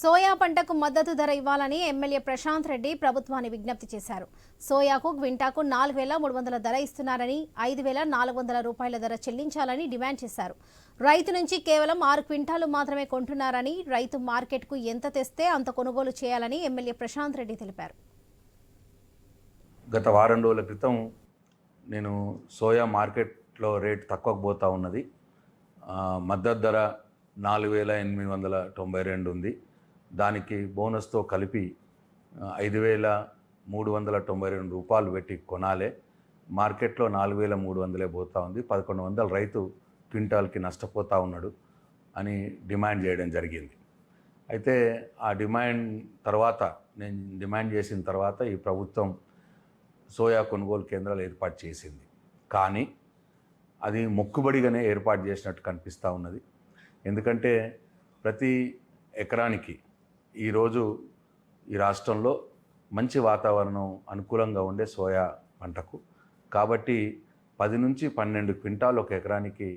Soya పంటకు మద్దతు ధర ఇవ్వాలని ఎమ్మెల్యే ప్రశాంత్ రెడ్డి ప్రభుత్వాన్ని విజ్ఞప్తి చేశారు. సోయాకు క్వింటాకు నాలుగు వేల మూడు వందల ధర ఇస్తున్నారని ఐదు వేల నాలుగు వందల రూపాయల ధర చెల్లించాలని డిమాండ్ చేశారు. రైతు నుంచి కేవలం ఆరు క్వింటాలు మాత్రమే కొంటున్నారని రైతు మార్కెట్కు ఎంత తెస్తే అంత కొనుగోలు చేయాలని ఎమ్మెల్యే ప్రశాంత్ రెడ్డి తెలిపారు. గత వారం రోజుల క్రితం నేను సోయా మార్కెట్లో రేటు తక్కువకు పోతూ ఉన్నది. మద్దతు ధర నాలుగు వేల ఎనిమిది వందల తొంభై రెండు ఉంది. దానికి బోనస్తో కలిపి ఐదు వేల మూడు వందల తొంభై రెండు రూపాయలు పెట్టి కొనాలే. మార్కెట్లో నాలుగు వేల మూడు వందలే పోతా ఉంది. పదకొండు వందల రైతు క్వింటాల్కి నష్టపోతూ ఉన్నాడు అని డిమాండ్ చేయడం జరిగింది. అయితే ఆ డిమాండ్ తర్వాత నేను డిమాండ్ చేసిన తర్వాత ఈ ప్రభుత్వం సోయా కొనుగోలు కేంద్రాలు ఏర్పాటు చేసింది. కానీ అది మొక్కుబడిగానే ఏర్పాటు చేసినట్టు కనిపిస్తూ ఉన్నది. ఎందుకంటే ప్రతి ఎకరానికి ఈరోజు ఈ రాష్ట్రంలో మంచి వాతావరణం అనుకూలంగా ఉండే సోయా పంటకు. కాబట్టి పది నుంచి పన్నెండు క్వింటాలు ఒక ఎకరానికి